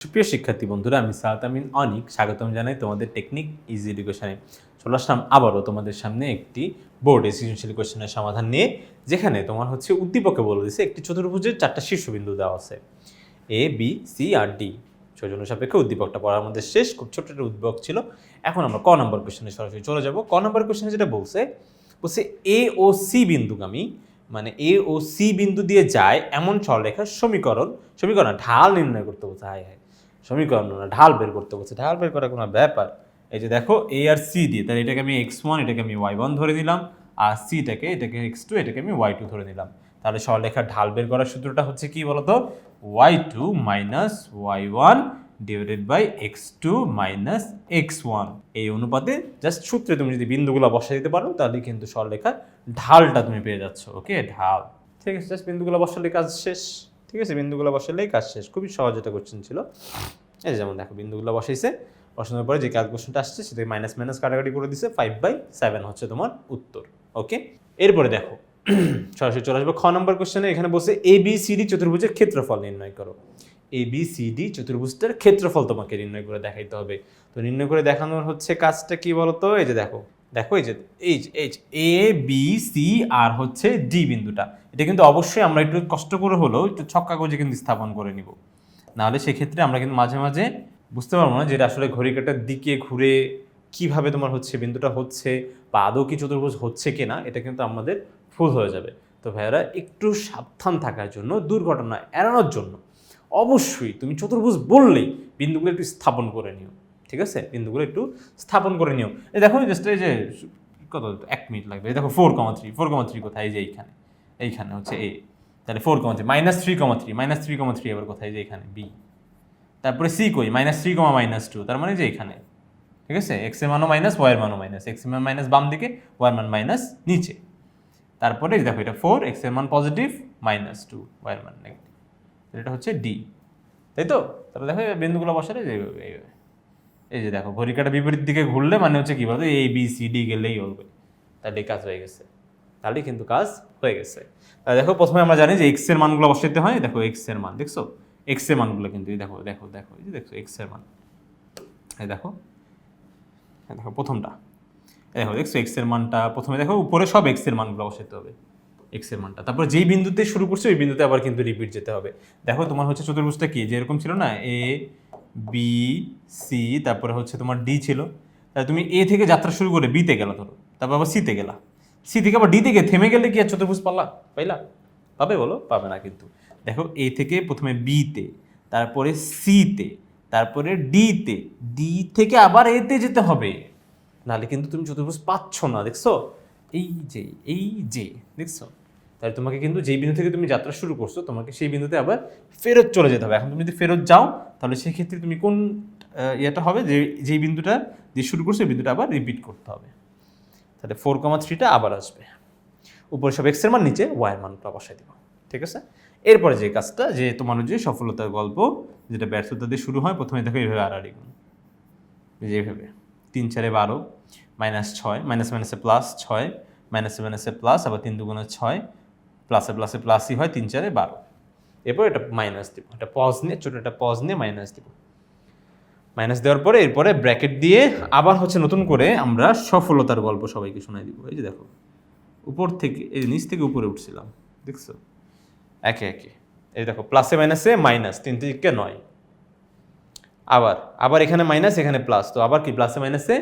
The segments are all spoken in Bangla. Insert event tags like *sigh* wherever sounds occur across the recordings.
সুপ্রিয় শিক্ষার্থী বন্ধুরা, আমি সাহাত আমিন অনিক। স্বাগতম জানাই তোমাদের টেকনিক ইজি এডুকেশনে। চলে আসলাম আবারও তোমাদের সামনে একটি বোর্ড সৃজনশীল কোয়েশনের সমাধান নিয়ে, যেখানে তোমার হচ্ছে উদ্দীপকে বলে দিছে একটি চতুর্ভুজের চারটা শীর্ষবিন্দু দেওয়া আছে। এ বি সি আর ডি সৌজন্য সাপেক্ষে উদ্দীপকটা পড়ার মধ্যে শেষ, খুব ছোট্ট একটা উদ্দীপক ছিল। এখন আমরা ক নম্বর কোয়েশনে সরাসরি চলে যাব। ক নম্বর কোয়েশনে যেটা বলছে বলছে এ ও সি বিন্দুগামী মানে এ ও সি বিন্দু দিয়ে যায় এমন সরলরেখার সমীকরণ সমীকরণ ঢাল নির্ণয় করতে বলছে, হায় হায়। সমীকরণ না, ঢাল বের করতে বলছে। ঢাল বের করার কোনো ব্যাপার? এই যে দেখো এ আর সি দিয়ে, তাহলে এটাকে আমি এক্স ওয়ান এটাকে আমি ওয়াই ওয়ান ধরে দিলাম আর সিটাকে এটাকে এক্স টু এটাকে আমি ওয়াই টু ধরে নিলাম। তাহলে সরলরেখার ঢাল বের করার সূত্রটা হচ্ছে কি বলতো? Y two minus Y one divided by X two minus X one এই অনুপাতে জাস্ট সূত্রে তুমি যদি বিন্দুগুলো বসা দিতে পারো, তাহলে কিন্তু সরলরেখার ঢালটা তুমি পেয়ে যাচ্ছ। ওকে ঢাল। ঠিক আছে জাস্ট বিন্দুগুলো বসালে কাজ শেষ। ঠিক আছে, বিন্দুগুলো বসালেই কাজ শেষ। খুবই সহজ একটা কোশ্চেন ছিল। এই যেমন দেখো, বিন্দুগুলো বসাইছে, বসানোর পরে যে ক্যালকুলেশনটা আসছে, সেটাকে মাইনাস মাইনাস কাটাকাটি করে দিছে ফাইভ বাই সেভেন হচ্ছে তোমার উত্তর ওকে এরপরে দেখো, *clears throat* সরাসরি চলে আসবে খ নম্বর কোশ্চেনে এখানে বসে এ বি সি ডি চতুর্ভুজের ক্ষেত্রফল নির্ণয় করো। এ বি সি ডি চতুর্ভুজটার ক্ষেত্রফল তোমাকে নির্ণয় করে দেখাইতে হবে। তো নির্ণয় করে দেখানোর হচ্ছে কাজটা কি বলতো? এই যে দেখো দেখো এই যে এই যে, এই এ বি সি আর হচ্ছে ডি বিন্দুটা। এটা কিন্তু অবশ্যই আমরা একটু কষ্ট করে হলেও একটু ছক কাগজে কিন্তু স্থাপন করে নিব। নাহলে সেক্ষেত্রে আমরা কিন্তু মাঝে মাঝে বুঝতে পারব না যে এটা আসলে ঘড়ি কাটার দিকে ঘুরে কীভাবে তোমার হচ্ছে বিন্দুটা হচ্ছে বা আদৌ কি চতুর্ভুজ হচ্ছে কি না এটা কিন্তু আমাদের ভুল হয়ে যাবে। তো ভাইয়ারা, একটু সাবধান থাকার জন্য, দুর্ঘটনা এড়ানোর জন্য অবশ্যই তুমি চতুর্ভুজ বললেই বিন্দুগুলো একটু স্থাপন করে নিও। ঠিক আছে? বিন্দুগুলো একটু স্থাপন করে নিও। এই দেখো জাস্ট এই যে কত? এক মিনিট লাগবে। এই দেখো four comma three four comma three কোথায়? এই যে এইখানে। এইখানে হচ্ছে এ তাহলে four comma three minus three comma three minus three comma three আবার কোথায়? যে এখানে বি তারপরে সি কই? Minus three comma minus two তার মানে যে এখানে। ঠিক আছে? এক্সের মানও মাইনাস ওয়াই এর মানও মাইনাস এক্সের মান মাইনাস বাম দিকে ওয়াই মান মাইনাস নিচে। তারপরে দেখো এটা ফোর এক্সের মান পজিটিভ মাইনাস টু ওয়াই এর মান নেগেটিভ এটা হচ্ছে ডি তাই তো? তাহলে দেখো বিন্দুগুলো বসালে যে। এই যে দেখো, ঘড়িকাটা বিপরীত দিকে ঘুরলে মানে হচ্ছে কি বলতো এ বি সি ডি গেলেই হবে। তাহলে কাজ হয়ে গেছে। তাহলে কিন্তু কাজ হয়ে গেছে। তাহলে দেখো, প্রথমে আমরা জানি যে এক্সের মানগুলো বসাইতে হয়। দেখো এক্সের মান, দেখছ? এক্সের মানগুলো কিন্তু দেখো দেখো দেখো, এই যে দেখছ এক্সের মান। এই দেখো এই দেখো, প্রথমটা। দেখো, দেখছ এক্সের মানটা? প্রথমে দেখো, উপরে সব এক্সের মানগুলো বসাইতে হবে। এক্সের মানটা। তারপর যেই বিন্দুতে শুরু করছে, ওই বিন্দুতে আবার কিন্তু রিপিট যেতে হবে। দেখো, তোমার হচ্ছে চতুর্ভুজটা কি? যেরকম ছিল না এ বি সি তারপরে হচ্ছে তোমার ডি ছিল। তাহলে তুমি এ থেকে যাত্রা শুরু করে বিতে গেলা ধরো। তারপর আবার সিতে গেলা। সি থেকে আবার ডি থেকে থেমে গেলে কি আর চতুর্ভুজ পাল্লা পাইলা? পাবে বলো? পাবে না কিন্তু। দেখো এ থেকে প্রথমে বিতে তারপরে সিতে তারপরে ডিতে ডি থেকে আবার এতে যেতে হবে। নাহলে কিন্তু তুমি চতুর্ভুজ পাচ্ছ না, দেখছ? এই যে এই যে, দেখছ? তাহলে তোমাকে কিন্তু যেই বিন্দু থেকে তুমি যাত্রা শুরু করছ, তোমাকে সেই বিন্দুতে আবার ফেরত চলে যেতে হবে। এখন তুমি যদি ফেরত যাও, তাহলে সেক্ষেত্রে তুমি কোন ইয়েটা হবে যে যেই বিন্দুটা দিয়ে শুরু করছ ওই বিন্দুটা আবার রিপিট করতে হবে। তাহলে ফোর কমা থ্রিটা আবার আসবে। উপরে সব এক্সের মান, নিচে ওয়াইয়ের মানটা বসাই দিব। ঠিক আছে? এরপরে যে কাজটা, যে তোমার যে সফলতার গল্প, যেটা ব্যর্থতা দিয়ে শুরু হয়, প্রথমে দেখো এইভাবে আর গুণ। এই যে এইভাবে। তিন চারে বারো মাইনাস ছয় মাইনাস মাইনাসে প্লাস ছয় মাইনাসে মাইনাসে প্লাস আবার তিন দুগুণে ছয় প্লাসে প্লাসে প্লাসই হয় তিন চারে বারো। এরপর এটা মাইনাস দিব। এটা পজ নিয়ে, ছোটো একটা পজ নিয়ে মাইনাস দিব। মাইনাস দেওয়ার পরে এরপরে ব্র্যাকেট দিয়ে আবার হচ্ছে নতুন করে আমরা সফলতার গল্প সবাইকে শোনাই দিব। এই যে দেখো, উপর থেকে, এই নিচ থেকে উপরে উঠছিলাম, দেখছ? একে একে। এই দেখো প্লাসে মাইনাসে মাইনাস তিন থেকে নয়। আবার আবার এখানে মাইনাস এখানে প্লাস তো আবার কি প্লাসে মাইনাসে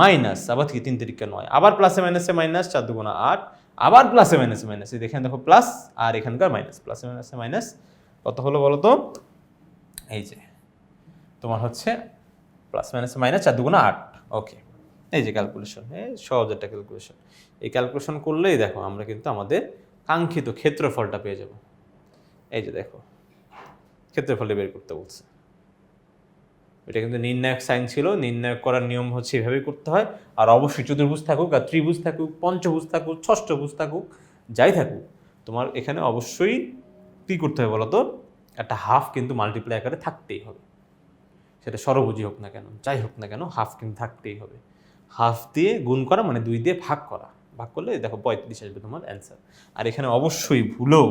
মাইনাস আবার কি, তিন তিরিকা নয়। আবার প্লাসে মাইনাসে মাইনাস চার দুগুণা আট। আবার প্লাসে মাইনাসে মাইনাস এই দেখেন দেখো প্লাস আর এখানকার মাইনাস প্লাসে মাইনাসে মাইনাস কত হলো বলো তো এই যে, তোমার হচ্ছে প্লাস মাইনাস মাইনাস চার দুগুণা আট। ওকে এই যে ক্যালকুলেশন এই সহজ একটা ক্যালকুলেশন এই ক্যালকুলেশন করলেই দেখো আমরা কিন্তু আমাদের কাঙ্ক্ষিত ক্ষেত্রফলটা পেয়ে যাব। এই যে দেখো, ক্ষেত্রফলটা বের করতে বলছে। এটা কিন্তু নির্ণায়ক সাইন ছিল, নির্ণায়ক করার নিয়ম হচ্ছে এভাবেই করতে হয়। আর অবশ্যই চতুর্ভুজ থাকুক আর ত্রিভুজ থাকুক, পঞ্চভুজ থাকুক, ষষ্ঠভুজ থাকুক, যাই থাকুক, তোমার এখানে অবশ্যই কী করতে হবে বলো তো একটা হাফ কিন্তু মাল্টিপ্লাই আকারে থাকতেই হবে। সেটা সরভুজি হোক না কেন, যাই হোক না কেন হাফ কিন্তু থাকতেই হবে। হাফ দিয়ে গুণ করা মানে দুই দিয়ে ভাগ করা। ভাগ করলে দেখো পঁয়ত্রিশ আসবে তোমার অ্যান্সার আর এখানে অবশ্যই ভুলেও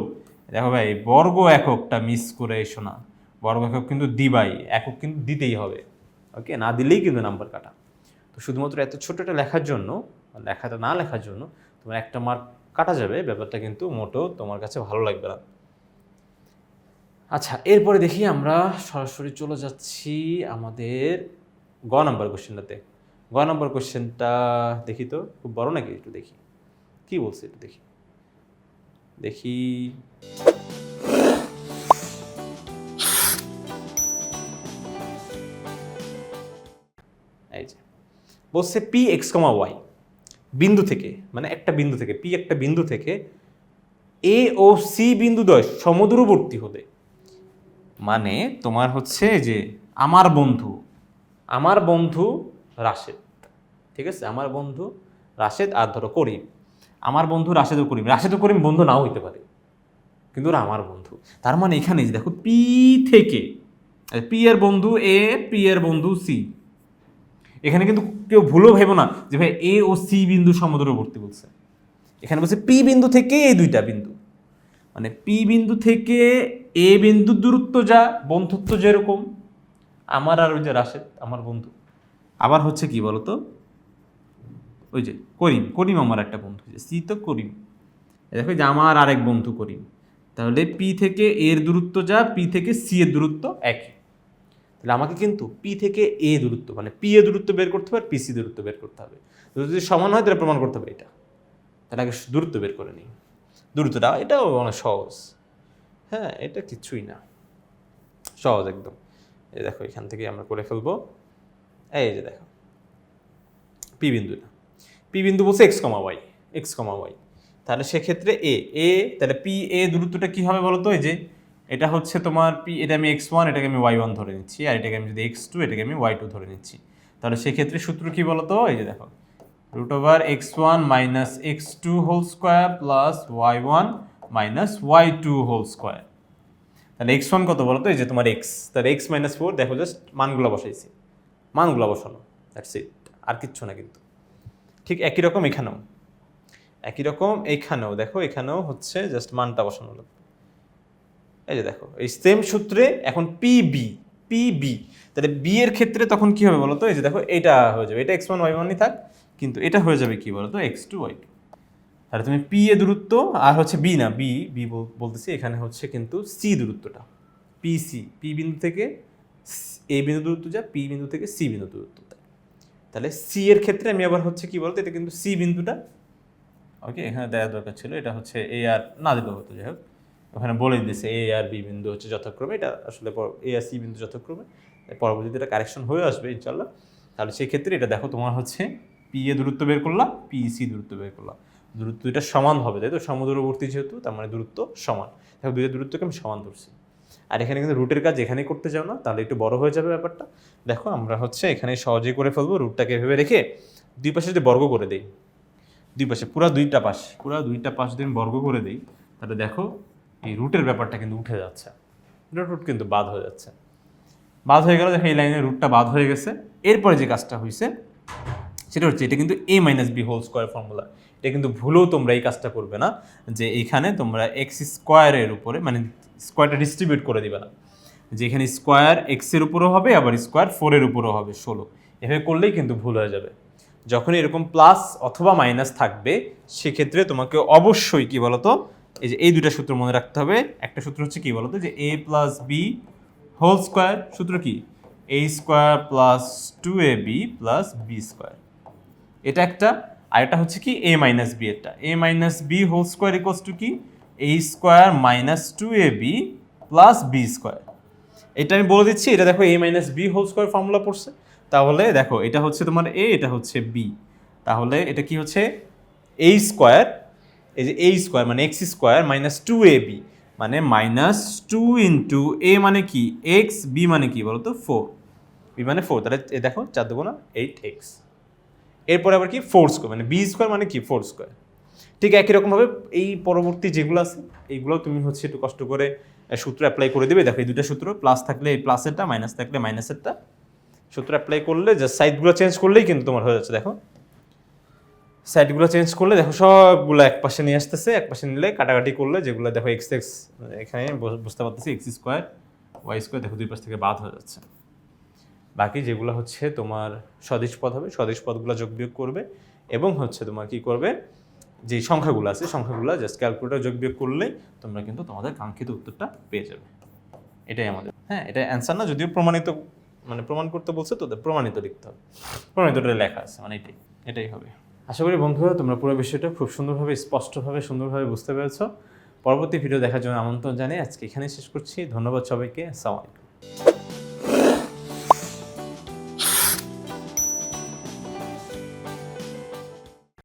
দেখো ভাই, বর্গ এককটা মিস করে এসো না। বর্গ একক কিন্তু দিবাই একক কিন্তু দিতেই হবে। ওকে না দিলেই কিন্তু নাম্বার কাটা। তো শুধুমাত্র এত ছোটোটা লেখার জন্য, লেখাটা না লেখার জন্য তোমার একটা মার্ক কাটা যাবে, ব্যাপারটা কিন্তু মোটেও তোমার কাছে ভালো লাগবে না। আচ্ছা এরপরে দেখি আমরা সরাসরি চলে যাচ্ছি আমাদের গ নাম্বার কোশ্চেনটাতে গ নাম্বার কোশ্চেনটা দেখি তো, খুব বড় নাকি? একটু দেখি। কি বলছে একটু দেখি। দেখি। বলছে পি এক্স কমা ওয়াই বিন্দু থেকে মানে একটা বিন্দু থেকে পি একটা বিন্দু থেকে এ ও সি বিন্দু দয় সমদূরবর্তী হতে। মানে তোমার হচ্ছে যে আমার বন্ধু আমার বন্ধু রাশেদ, ঠিক আছে? আমার বন্ধু রাশেদ আর ধরো করিম। আমার বন্ধু রাশেদ ও করিম। রাশেদ ও করিম বন্ধু নাও হইতে পারে, কিন্তু ওরা আমার বন্ধু। তার মানে এখানে দেখো পি থেকে পি এর বন্ধু এ পি এর বন্ধু সি এখানে কিন্তু কেউ ভুলও ভেবো না যে ভাই এ ও সি বিন্দু সমদূরবর্তী বলছে। এখানে বলছে পি বিন্দু থেকে এই দুইটা বিন্দু। মানে পি বিন্দু থেকে এ বিন্দু দূরত্ব যা, বন্ধুত্ব যেরকম, আমার আর ওই যে রাশেদ, আমার বন্ধু। আবার হচ্ছে কি বলতো? ওই যে করিম করিম আমার একটা বন্ধু, যে সি তো করিম। দেখো যে আমার আরেক বন্ধু করিম। তাহলে পি থেকে এর দূরত্ব যা, পি থেকে সি এর দূরত্ব একই। তাহলে আমাকে কিন্তু পি থেকে এ দূরত্ব মানে পি এ দূরত্ব বের করতে হবে আর পিসি দূরত্ব বের করতে হবে। যদি সমান হয় তাহলে প্রমাণ করতে হবে এটা। তাহলে আগে দূরত্ব বের করে নিই। দূরত্বটা এটাও অনেক সহজ। হ্যাঁ এটা কিছুই না। সহজ একদম। এই দেখো, এখান থেকে আমরা করে ফেলব। এই যে দেখো। পি বিন্দু না পি বিন্দু বলছে X comma Y X comma Y তাহলে সেক্ষেত্রে এ এ তাহলে পি এ দূরত্বটা কী হবে বলো তো? এই যে এটা হচ্ছে তোমার পি এটা আমি এক্স ওয়ান এটাকে আমি ওয়াই ওয়ান ধরে নিচ্ছি। আর এটাকে আমি যদি এক্স টু এটাকে আমি ওয়াই টু ধরে নিচ্ছি। তাহলে সেক্ষেত্রে সূত্র কী বলো তো এই যে দেখো root over X one minus X two whole square plus Y one minus Y two whole square তাহলে এক্স ওয়ান কত বলো তো এই যে তোমার এক্স তাহলে এক্স মাইনাস ফোর দেখো জাস্ট মানগুলো বসাইছি। মানগুলো বসানো। দ্যাটস ইট আর কিচ্ছু না কিন্তু। ঠিক একই রকম এখানেও। একই রকম এখানেও। দেখো এখানেও হচ্ছে জাস্ট মানটা বসানো লাগবে এই যে দেখো, এই সেম সূত্রে এখন পি বি পি বি তাহলে বি এর ক্ষেত্রে তখন কি হবে বলো তো এই যে দেখো এটা হয়ে যাবে, এটা এক্স ওয়ান ওয়াই ওয়ানই থাক, কিন্তু এটা হয়ে যাবে কি বলো তো এক্স টু ওয়াই তাহলে তুমি পি এ দূরত্ব, আর হচ্ছে বি না বি বি বলতেছি, এখানে হচ্ছে কিন্তু সি দূরত্বটা। পি সি পি বিন্দু থেকে এ বিন্দু দূরত্ব যা পি বিন্দু থেকে সি বিন্দু দূরত্ব। তাহলে সি এর ক্ষেত্রে আমি আবার হচ্ছে কি বলতো? এটা কিন্তু সি বিন্দুটা। ওকে এখানে দেওয়া দরকার ছিল, এটা হচ্ছে এ আর না দিলেও হতো যাই হোক। ওখানে বলে দিয়েছে এ আর বি বিন্দু হচ্ছে যথাক্রমে। এটা আসলে এ আর সি বিন্দু যথাক্রমে। পরবর্তীতে এটা কারেকশন হয়ে আসবে ইনশাল্লাহ তাহলে সেই ক্ষেত্রে এটা দেখো, তোমার হচ্ছে পি এ দূরত্ব বের করলাম পি সি দূরত্ব বের করলাম। দূরত্ব এটা সমান হবে, তাই তো? সমদূরবর্তী যেহেতু, তার মানে দূরত্ব সমান। দেখো, দুইটা দূরত্বকে আমি সমান ধরছি। আর এখানে কিন্তু রুটের কাজ এখানেই করতে যাও না, তাহলে একটু বড় হয়ে যাবে ব্যাপারটা। দেখো, আমরা হচ্ছে এখানে সহজেই করে ফেলব রুটটাকে ভেবে রেখে দুই পাশে যদি বর্গ করে দেই, দুই পাশে, পুরো দুইটা পাশ, পুরো দুইটা পাশ যদি আমি বর্গ করে দিই, তাহলে দেখো এই রুটের ব্যাপারটা কিন্তু উঠে যাচ্ছে। রুট রুট কিন্তু বাদ হয়ে যাচ্ছে। বাদ হয়ে গেল দেখো এই লাইনের রুটটা বাদ হয়ে গেছে। এরপরে যে কাজটা হয়েছে সেটা হচ্ছে এটা কিন্তু A minus B whole square formula এটা কিন্তু ভুলেও তোমরা এই কাজটা করবে না, যে এখানে তোমরা এক্স স্কোয়ারের উপরে মানে স্কোয়ারটা ডিস্ট্রিবিউট করে দিবে না। যে এখানে স্কোয়ার এক্সের উপরও হবে, আবার স্কোয়ার ফোরের উপরও হবে, ষোলো। এভাবে করলেই কিন্তু ভুল হয়ে যাবে। যখন এরকম প্লাস অথবা মাইনাস থাকবে, সেক্ষেত্রে তোমাকে অবশ্যই কি বলতো? এই যে এই দুইটা সূত্র মনে রাখতে হবে। একটা সূত্র হচ্ছে কি বলতো? যে A plus B whole square সূত্র কি? A square plus two A B plus B square এটা একটা, আর এটা হচ্ছে কি? এ মাইনাস বি এটা A minus B whole square equals to কি? A square minus two A B plus B square এটা আমি বলে দিচ্ছি, এটা দেখো A minus B whole square formula পড়ছে। তাহলে দেখো, এটা হচ্ছে তোমার এ এটা হচ্ছে বি তাহলে এটা কি হচ্ছে? এ স্কোয়ার এই যে এ স্কোয়ার মানে X square minus two A B মানে মাইনাস টু ইন্টু এ মানে কি? এক্স বি মানে কি বলতো? ফোর বি মানে ফোর তাহলে এ দেখো, চার দেবো না এইট এক্স এরপরে আবার কি? ফোর স্কোয়ার মানে বি স্কোয়ার মানে কি? ফোর স্কোয়ার ঠিক একই রকমভাবে এই পরবর্তী যেগুলো আছে, এইগুলো তুমি হচ্ছে একটু কষ্ট করে সূত্র অ্যাপ্লাই করে দেবে। দেখো, এই দুটো সূত্র প্লাস থাকলে এই প্লাসেরটা মাইনাস থাকলে মাইনাসেরটা সূত্র অ্যাপ্লাই করলে জাস্ট সাইডগুলো চেঞ্জ করলেই কিন্তু তোমার হয়ে যাচ্ছে। দেখো সাইডগুলো চেঞ্জ করলে দেখো সবগুলো এক পাশে নিয়ে আসতেছে এক পাশে নিলে কাটাকাটি করলে যেগুলো দেখো এক্স এক্স এখানে বুঝতে পারতেছি এক্স স্কোয়ার ওয়াই স্কোয়ার দেখো দুই পাশ থেকে বাদ হয়ে যাচ্ছে। বাকি যেগুলো হচ্ছে তোমার স্বদেশ পদ হবে স্বদেশ পদগুলো যোগ বিয়োগ করবে এবং হচ্ছে তোমার কি করবে? যে সংখ্যাগুলো আছে, সংখ্যাগুলো জাস্ট ক্যালকুলেটার যোগ বিয়োগ করলেই তোমরা কিন্তু তোমাদের কাঙ্ক্ষিত উত্তরটা পেয়ে যাবে। এটাই আমাদের। হ্যাঁ এটা অ্যান্সার না, যদিও প্রমাণিত মানে প্রমাণ করতে বলছে তো প্রমাণিত লিখতে হবে। প্রমাণিতটা লেখা আছে মানে এটাই এটাই হবে। আশা করি বন্ধুরা, তোমরা পুরো বিষয়টা খুব সুন্দরভাবে, স্পষ্টভাবে, সুন্দরভাবে বুঝতে পেরেছ। পরবর্তী ভিডিও দেখার জন্য আমন্ত্রণ জানিয়ে আজকে এখানেই শেষ করছি। ধন্যবাদ সবাইকে। আসসালামু আলাইকুম।